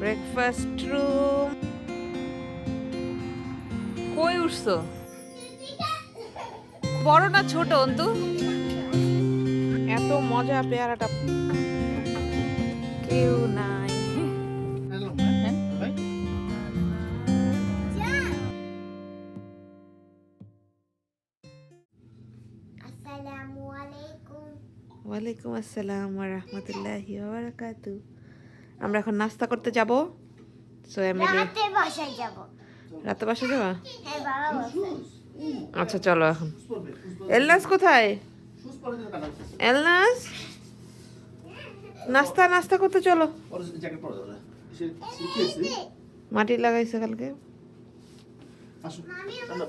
Breakfast room কই উঠছো? বড় না ছোট অন্তু? এত মজা পেয়ারাটা। কেউ নাই. আসসালামু আলাইকুম। ওয়ালাইকুম আসসালাম রাহমাতুল্লাহি বারাকাতু আমরা এখন নাস্তা করতে যাব। সো এমিলি রাতে বাসায় যাব। রাতে বাসা যাবা? হ্যাঁ আচ্ছা চলো এখন। এলনাস কোথায়। এলনাস? নাস্তা নাস্তা করতে চলো। মাটি লাগাইছে কালকে। আসো। মামি ঠান্ডা।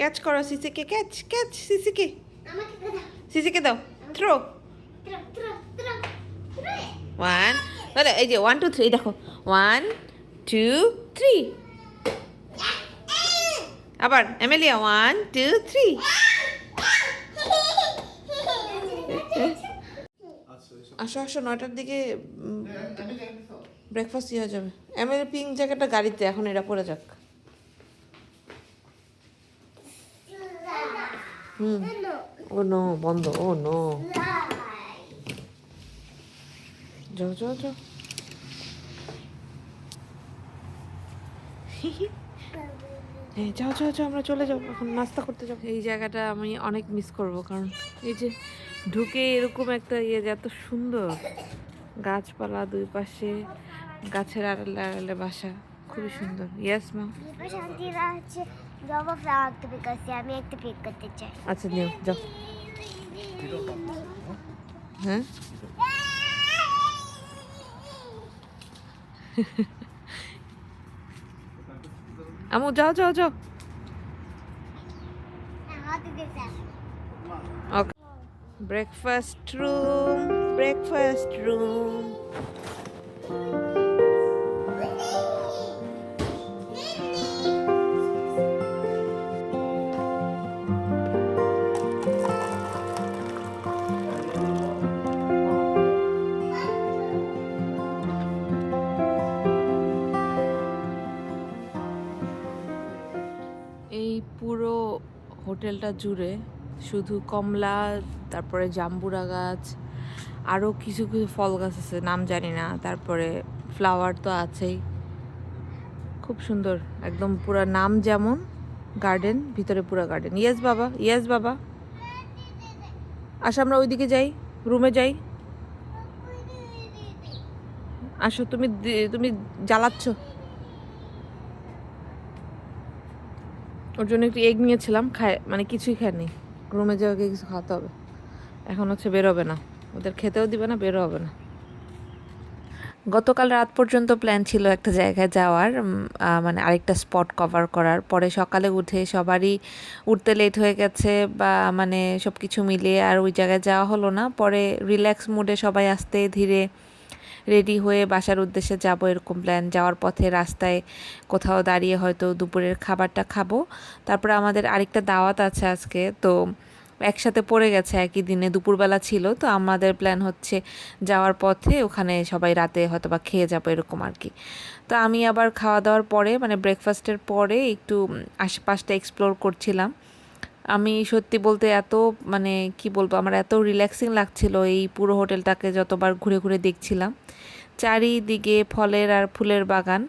ক্যাচ করো সিসিকে ক্যাচ ক্যাচ সিসিকে আমাকে দাও। সিসিকে দাও। Throw throw throw throw throw one দাদা এই যে ওয়ান টু থ্রি দেখো। ওয়ান টু থ্রি আবার এমেলিয়া ওয়ান টু থ্রি আসো আসো নয়টার দিকে ব্রেকফাস্ট ইয়ে হয়ে যাবে। এমের পিঙ্ক জ্যাকেটটা গাড়িতে এখন এটা পরে যাক। হুম। ও নো, বন্ধ, ও নো। যাও যাও যাও। হ্যাঁ যাও যাও আমরা চলে যাব। এখন নাস্তা করতে যাব। এই জায়গাটা আমি অনেক মিস করব, কারণ এই যে ঢুকে এরকম একটা ইয়ে যে এত সুন্দর। গাছপালা দুই পাশে, গাছের আড়ালে আড়ালে বাসা। খুবই সুন্দর। ইয়েস মা শান্তিরা হচ্ছে বাবা ফ্লাওয়ার পিক করছে আমি একটা পিক করতে চাই আচ্ছা নিও যাও হ্যাঁ আমু যাও যাও যাও হাতে দিতে ওকে ব্রেকফাস্ট রুম ব্রেকফাস্ট রুম হোটেলটা জুড়ে শুধু কমলা, তারপরে জাম্বুরা গাছ আরও কিছু কিছু ফল গাছ আছে, নাম জানি না। তারপরে ফ্লাওয়ার তো আছেই। খুব সুন্দর, একদম পুরা নাম যেমন, গার্ডেন, ভিতরে পুরা গার্ডেন। ইয়েস বাবা ইয়েস বাবা। আসো, আমরা ওইদিকে যাই, রুমে যাই। আসো, তুমি তুমি জ্বালাচ্ছ। ওর জন্য একটু এগ নিয়েছিলাম, খায় মানে কিছুই খায়নি। রুমে যাওয়া কিছু খাওয়াতে হবে। এখন হচ্ছে বেরোবে না। ওদের খেতেও দিবে না বেরো হবে না। গতকাল রাত পর্যন্ত প্ল্যান ছিল একটা জায়গায় যাওয়ার মানে আরেকটা স্পট কভার করার। পরে সকালে উঠে সবারই উঠতে লেট হয়ে গেছে বা মানে সব কিছু মিলিয়ে আর ওই জায়গায় যাওয়া হলো না। পরে রিল্যাক্স মুডে সবাই আসতে ধীরে রেডি হয়ে বাসার উদ্দেশ্যে যাব এরকম প্ল্যান যাওয়ার পথে রাস্তায় কোথাও দাঁড়িয়ে হয়তো দুপুরের খাবারটা খাব। তারপরে আমাদের আরেকটা দাওয়াত আছে আজকে, তো একসাথে পড়ে গেছে একই দিনে, দুপুরবেলা ছিল। তো আমাদের প্ল্যান হচ্ছে যাওয়ার পথে ওখানে সবাই রাতে হয়তো বা খেয়ে যাব এরকম আর কি। তো আমি আবার খাওয়া দাওয়ার পরে মানে ব্রেকফাস্টের পরে একটু আশেপাশটা এক্সপ্লোর করছিলাম। আমি সত্যি বলতে এত মানে কি বলব, আমার এত রিল্যাক্সিং লাগছিল এই পুরো হোটেলটাকে যতবার ঘুরে ঘুরে দেখছিলাম। চারিদিকে ফলের আর ফুলের বাগান।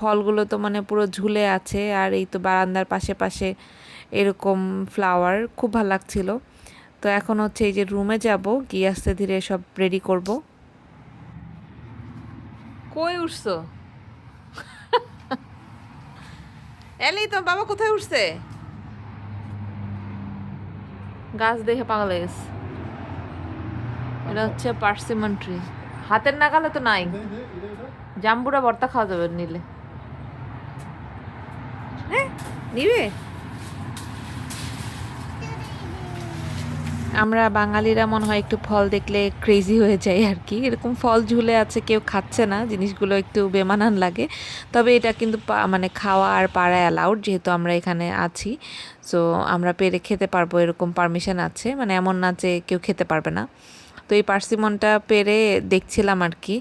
ফলগুলো তো মানে পুরো ঝুলে আছে আর এই তো বারান্দার পাশে পাশে এরকম ফ্লাওয়ার খুব ভালো লাগছিল। তো এখন হচ্ছে এই যে রুমে যাব, গিয়ে আস্তে ধীরে সব রেডি করব। কই উঠছো? এলি তো বাবা কোথায় উঠছে? গাছ দেখে পাগল এটা হচ্ছে পার্সিমন ট্রি হাতের নাগালে তো নাই। জাম্বুরা বর্তা খাওয়া যাবে নিলে। হ্যাঁ নিবে? আমরা বাঙালিরা মনে হয় একটু ফল দেখলে ক্রেজি হয়ে যায় আর কি। এরকম ফল ঝুলে আছে, কেউ খাচ্ছে না, জিনিসগুলো একটু বেমানান লাগে। তবে এটা কিন্তু মানে খাওয়া আর পাড়া অ্যালাউড যেহেতু আমরা এখানে আছি। সো আমরা পেরে খেতে পারব, এরকম পারমিশন আছে। মানে এমন না যে কেউ খেতে পারবে না। তো এই পার্সিমনটা পেরে দেখছিলাম আর কি।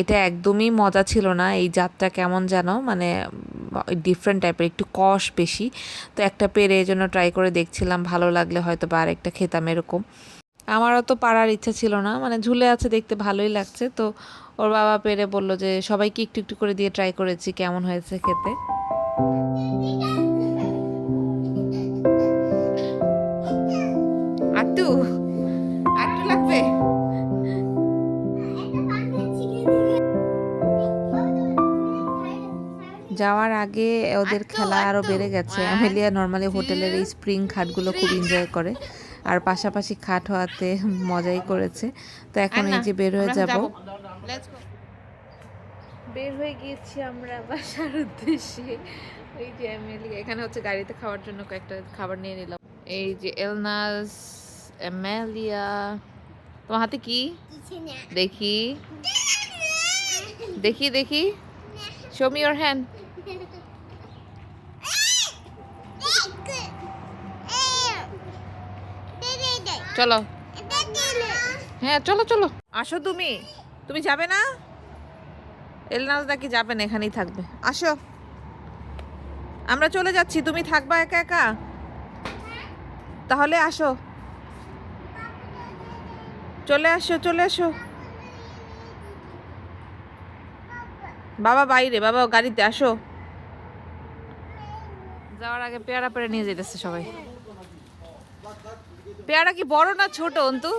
এটা একদমই মজা ছিল না, এই জাতটা কেমন যেন মানে ডিফারেন্ট টাইপের একটু কষ বেশি। তো একটা পেরে জন্য ট্রাই করে দেখছিলাম, ভালো লাগলে হয়তো বা আরেকটা খেতাম এরকম। আমারও তো পারার ইচ্ছা ছিল না মানে ঝুলে আছে দেখতে ভালোই লাগছে। তো ওর বাবা পেরে বলল যে, সবাইকে একটু একটু করে দিয়ে ট্রাই করেছি, কেমন হয়েছে খেতে? আটু যাওয়ার আগে ওদের খেলা আরও বেড়ে গেছে। অ্যামেলিয়া নর্মালি হোটেলের এই স্প্রিং খাটগুলো খুব এনজয় করে। আর পাশাপাশি খাট হওয়াতে মজাই করেছে। তো এখন এই যে বের হয়ে যাব। বের হয়ে গিয়েছি আমরা বাসার উদ্দেশ্যে। ওই যে অ্যামেলিয়া এখানে হচ্ছে গাড়িতে খাওয়ার জন্য কয়েকটা খাবার নিয়ে নিলাম। এই যে এলনাস অ্যামেলিয়া। তোমার হাতে কি? দেখি। দেখি দেখি। শো মি ইওর হ্যান্ড চলো। হ্যাঁ চলো চলো। আসো তুমি। তুমি যাবে না? এলনাজ নাকি যাবে না এখানেই থাকবে। আসো। আমরা চলে যাচ্ছি। তুমি থাকবা একা একা? তাহলে আসো। চলে আসো চলে আসো। বাবা বাইরে। বাবা, গাড়িতে আসো। যাওয়ার আগে পেয়ারা পেরে নিয়ে যেতেছে সবাই। পেয়ারা কি বড় না ছোট অন্তু?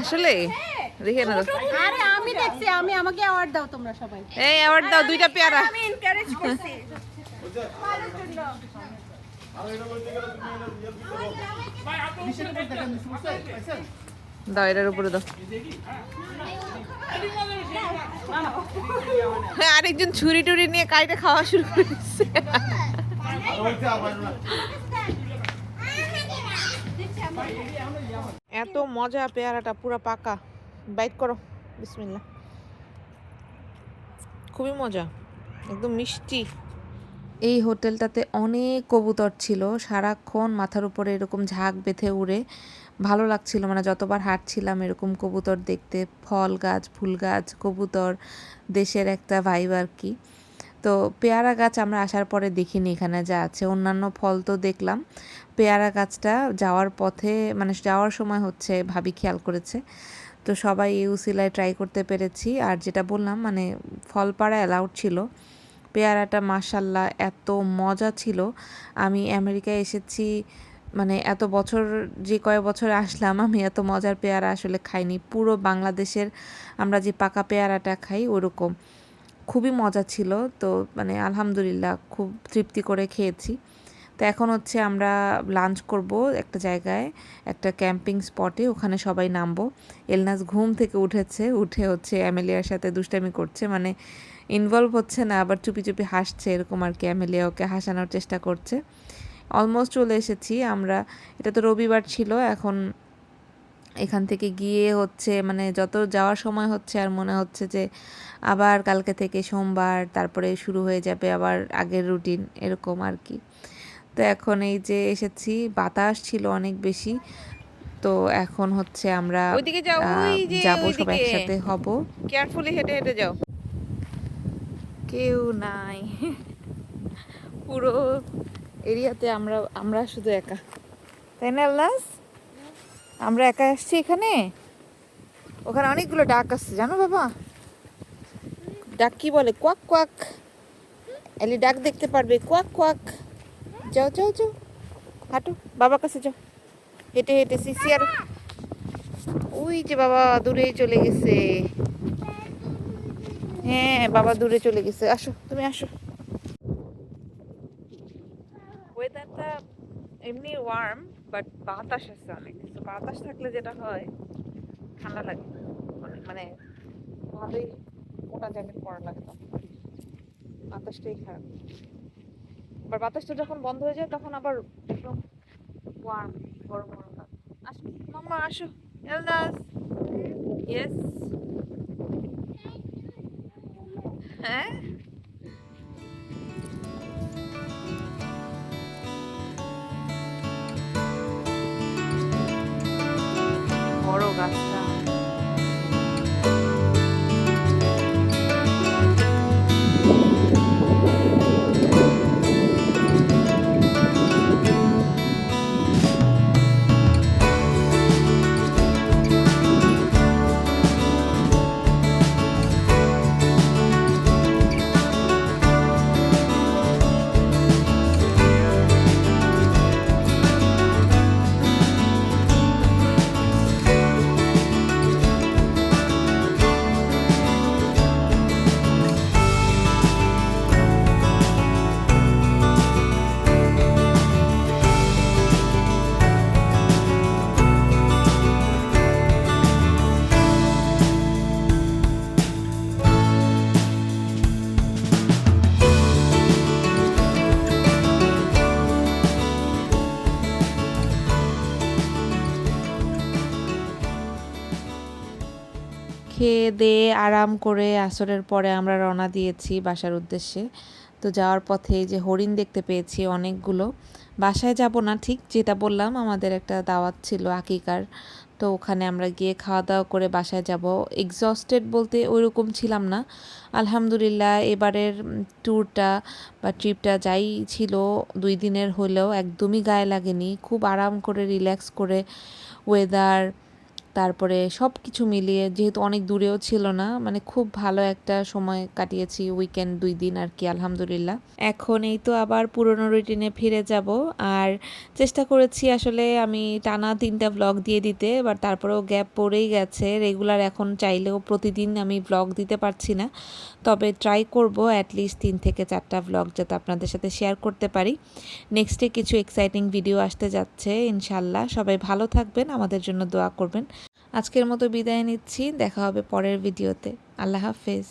আসলে? দেখে না। আরে আমি দেখছি আমি আমাকে অ্যাওয়ার্ড দাও তোমরা সবাই। এই অ্যাওয়ার্ড দাও দুইটা পেয়ারা। আমি এনকারেজ করছি? দাও এটার উপরে দাও। হ্যাঁ। আরেকজন ছুরি টুরি নিয়ে কাইটা খাওয়া শুরু করেছে। এত মজা, পেয়ারাটা পুরো পাকা। বাইট করো বিসমিল্লা খুবই মজা, একদম মিষ্টি। এই হোটেলটাতে অনেক কবুতর ছিল, সারাক্ষণ মাথার উপরে এরকম ঝাঁক বেঁধে উড়ে। ভালো লাগছিল মানে যতবার হাঁটছিলাম এরকম কবুতর দেখতে, ফল গাছ, ফুল গাছ, কবুতর, দেশের একটা ভাইব আর কি। তো পেয়ারা গাছ আমরা আসার পরে দেখিনি এখানে যা আছে, অন্যান্য ফল তো দেখলাম। পেয়ারা গাছটা যাওয়ার পথে মানে যাওয়ার সময় হচ্ছে ভাবি খেয়াল করেছে। তো সবাই এই উসিলায় ট্রাই করতে পেরেছি, আর যেটা বললাম মানে ফল পাড়া অ্যালাউড ছিল। পেয়ারাটা মাসাল্লাহ এত মজা ছিল। আমি আমেরিকায় এসেছি মানে এত বছর যে কয়েক বছর আসলাম, আমি এত মজার পেয়ারা আসলে খাইনি। পুরো বাংলাদেশের আমরা যে পাকা পেয়ারাটা খাই ওরকম। খুবই মজা ছিল, তো মানে আলহামদুলিল্লাহ খুব তৃপ্তি করে খেয়েছি। তো এখন হচ্ছে আমরা লাঞ্চ করব একটা জায়গায়, একটা ক্যাম্পিং স্পটে, ওখানে সবাই নামবো। এলনাস ঘুম থেকে উঠেছে, উঠে হচ্ছে অ্যামেলিয়ার সাথে দুষ্টামি করছে মানে ইনভলভ হচ্ছে না, আবার চুপি চুপি হাসছে, এরকম আর কি অ্যামেলিয়া ওকে হাসানোর চেষ্টা করছে। অলমোস্ট চলে এসেছি। আমরা এটা তো রবিবার ছিল এখন এখান থেকে গিয়ে হচ্ছে মানে যত যাওয়ার সময় হচ্ছে আর মনে হচ্ছে যে আবার কালকে থেকে সোমবার তারপরে শুরু হয়ে যাবে আবার আগের রুটিন এরকম আর কি। তো এখন এই যে এসেছি বাতাস ছিল অনেক বেশি তো এখন হচ্ছে আমরা যাব সব। একসাথে হব। কেয়ারফুলি হেঁটে হেঁটে যাও। কেউ নাই। পুরো এরিয়াতে আমরা আমরা শুধু একা। তাই না আল্লাস? আমরা একা আসছি এখানে? ওখানে অনেকগুলো ডাক আসছে জানো বাবা? ডাক কি বলে? Quack quack. এলি ডাক দেখতে পারবে। Quack quack. যাও যাও যাও। হাঁটো বাবার কাছে যাও। হেঁটে হেঁটে সিসি আর। ওই যে বাবা দূরে চলে গেছে। হ্যাঁ বাবা দূরে চলে গেছে। আসো তুমি আসো। এমনি ওয়ার্ম বাট বাতাস আছে অনেক। তো বাতাস থাকলে যেটা হয় ঠান্ডা লাগে। মানে ভালোই মোটা জ্যাকেট পরা লাগে তখন। বাতাসটাই খারাপ। আবার বাতাসটা যখন বন্ধ হয়ে যায় তখন আবার একদম ওয়ার্ম গরম গরম লাগে। আসো মাম্মা আসো এলদাস। ইয়েস হ্যাঁ? খেয়ে দিয়ে আরাম করে আসরের পরে আমরা রওনা দিয়েছি বাসার উদ্দেশ্যে। তো যাওয়ার পথে যে হরিণ দেখতে পেয়েছি অনেকগুলো। বাসায় যাব না, ঠিক যেটা বললাম, আমাদের একটা দাওয়াত ছিল আকিকার। তো ওখানে আমরা গিয়ে খাওয়া দাওয়া করে বাসায় যাব। এক্সস্টেড বলতে ওইরকম ছিলাম না। আলহামদুলিল্লাহ, এবারের ট্যুরটা বা ট্রিপটা যাই ছিল, দুই দিনের হলেও একদমই গায়ে লাগেনি। খুব আরাম করে রিল্যাক্স করে ওয়েদার তারপরে সব কিছু মিলিয়ে, যেহেতু অনেক দূরেও ছিল না মানে খুব ভালো একটা সময় কাটিয়েছি উইকেন্ড দুই দিন আর কি, আলহামদুলিল্লাহ। এখন এই তো আবার পুরনো রুটিনে ফিরে যাব। আর চেষ্টা করেছি আসলে আমি টানা তিনটা ব্লগ দিয়ে দিতে বাট তারপরেও গ্যাপ পড়েই গেছে। রেগুলার এখন চাইলেও প্রতিদিন আমি ব্লগ দিতে পারছি না। তবে ট্রাই করব অ্যাটলিস্ট তিন থেকে চারটা ব্লগ যাতে আপনাদের সাথে শেয়ার করতে পারি। নেক্সটে কিছু এক্সাইটিং ভিডিও আসতে যাচ্ছে, ইনশাল্লাহ। সবাই ভালো থাকবেন, আমাদের জন্য দোয়া করবেন। আজকের মতো বিদায় নিচ্ছি দেখা হবে পরের ভিডিওতে। আল্লাহ হাফেজ।